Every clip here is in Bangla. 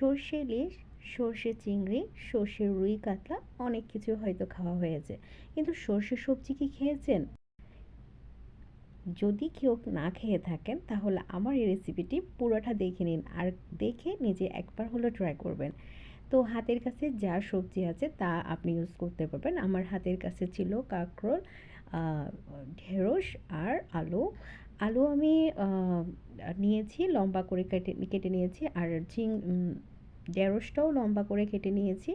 সর্ষে ইলিশ, সর্ষে চিংড়ি, সর্ষে রুই কাতলা, অনেক কিছু হয়তো খাওয়া হয়েছে। কিন্তু সর্ষে সবজি কি খেয়েছেন? যদি কেউ না খেয়ে থাকেন, তাহলে আমার এই রেসিপিটি পুরোটা দেখে নিন আর দেখে নিজে একবার হলো ট্রাই করবেন। তো হাতের কাছে যা সবজি আছে, তা আপনি ইউজ করতে পারবেন। আমার হাতের কাছে ছিল কাঁকরোল ঢেঁড়স আর আলু। আলু আমি নিয়েছি, লম্বা করে কেটে কেটে নিয়েছি আর চিং ঢেঁড়সটাও লম্বা করে কেটে নিয়েছি।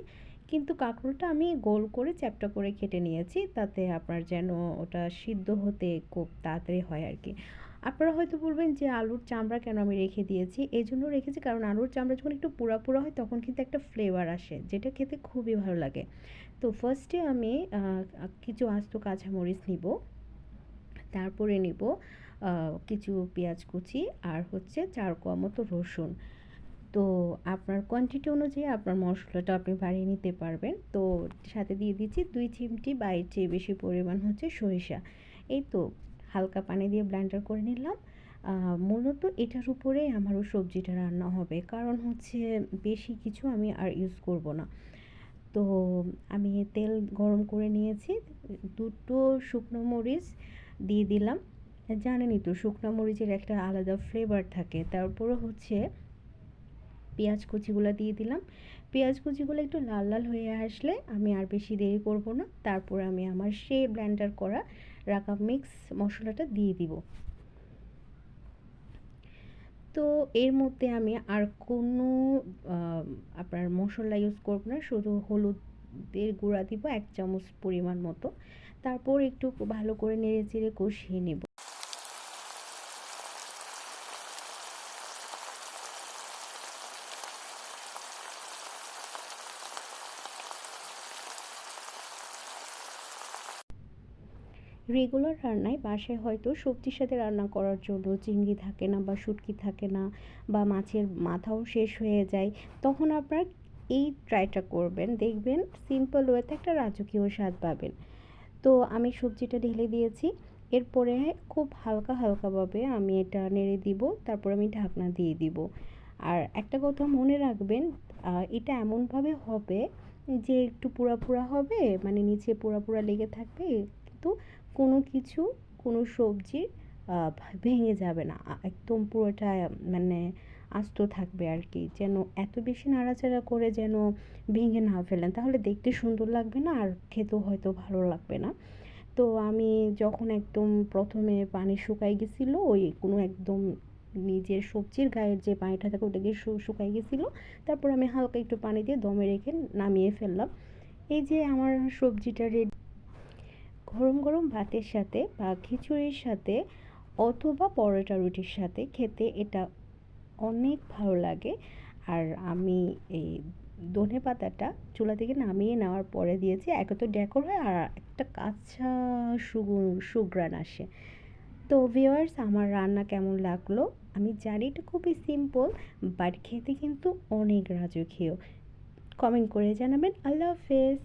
কিন্তু কাঁকরোলটা আমি গোল করে চ্যাপটা করে কেটে নিয়েছি, তাতে আপনার যেন ওটা সিদ্ধ হতে খুব তাড়াতাড়ি হয় আর কি আপনারা হয়তো বলবেন যে আলুর চামড়া কেন আমি রেখে দিয়েছি? এই জন্য রেখেছি কারণ আলুর চামড়া যখন একটু পোড়া পোড়া হয় তখন কিন্তু একটা ফ্লেভার আসে, যেটা খেতে খুবই ভালো লাগে। তো ফার্স্টে আমি কিছু আস্ত কাঁচামরিচ নিব, তারপরে নিব কিছু পেঁয়াজ কুচি আর হচ্ছে চার কোয়া মতো রসুন। তো আপনার কোয়ান্টিটি অনুযায়ী আপনার মশলাটা আপনি বাড়িয়ে নিতে পারবেন। তো সাথে দিয়ে দিচ্ছি দুই চিমটি বা এর চেয়ে বেশি পরিমাণ হচ্ছে সরিষা। এই তো হালকা পানি দিয়ে ব্লেন্ডার করে নিলাম। মূলত এটার উপরে আমারও সবজিটা রান্না হবে। কারণ হচ্ছে বেশি কিছু আমি আর ইউজ করব না। তো আমি তেল গরম করে নিয়েছি। দুটো শুকনো মরিচ দিয়ে দিলাম। জানেনই তো শুকনো মরিচের একটা আলাদা ফ্লেভার থাকে। তারপরে হচ্ছে পেঁয়াজ কুচিগুলো দিয়ে দিলাম। পেঁয়াজ কুচিগুলো একটু লাল লাল হয়ে আসলে আমি আর বেশি দেরি করব না। তারপর আমি আমার সে ব্ল্যান্ডার করা রাখা মিক্স মশলাটা দিয়ে দিব। তো এর মধ্যে আমি আর কোনো আপনার মশলা ইউজ করব না। শুধু হলুদের গুঁড়া দিব এক চামচ পরিমাণ মতো। তারপর একটু ভালো করে নেড়ে চেড়ে কষিয়ে নেব। রেগুলার রান্নায় বাসায় হয়তো সবজির সাথে রান্না করার জন্য চিংড়ি থাকে না বা শুটকি থাকে না বা মাছের মাথাও শেষ হয়ে যায়, তখন আপনার এই ট্রাইটা করবেন। দেখবেন সিম্পল ওয়েতে একটা রাজকীয় স্বাদ পাবেন। তো আমি সবজিটা ঢেলে দিয়েছি। এরপরে খুব হালকা হালকাভাবে আমি এটা নেড়ে দিব, তারপর আমি ঢাকনা দিয়ে দিব। আর একটা কথা মনে রাখবেন এটা এমনভাবে হবে যে একটু পোড়া পোড়া হবে মানে নিচে পোড়া পোড়া লেগে থাকবে, কিন্তু কোনো কিছু, কোনো সবজি ভেঙে যাবে না। একদম পুরোটা মানে আস্ত থাকবে আর কি। যেন এত বেশি নাড়াচাড়া করে যেন ভেঙে না ফেলেন। তাহলে দেখতে সুন্দর লাগবে না আর খেতেও হয়তো ভালো লাগবে না। তো আমি যখন একদম প্রথমে পানি শুকাই গেছিল, ওই কোনো একদম নিজের সবজির গায়ের যে পানিটা থাকে ওটা গিয়ে শুকাই গেছিল। তারপর আমি হালকা একটু পানি দিয়ে দমে রেখে নামিয়ে ফেললাম। এই যে আমার সবজিটা রেডি গরম গরম ভাতের সাথে বা খিচুড়ির সাথে অথবা পরোটা রুটির সাথে খেতে এটা অনেক ভালো লাগে। আর আমি এই ধনে পাতাটা চুলা থেকে নামিয়ে নেওয়ার পরে দিয়েছি, একে তো ডেকোর হয় আর একটা কাঁচা সুগ্রান আসে। তো ভিওয়ার্স আমার রান্না কেমন লাগল? আমি জানি এটা খুবই সিম্পল বাট খেতে কিন্তু অনেক রাজকীয়। কমেন্ট করে জানাবেন। আল্লাহ হাফেজ।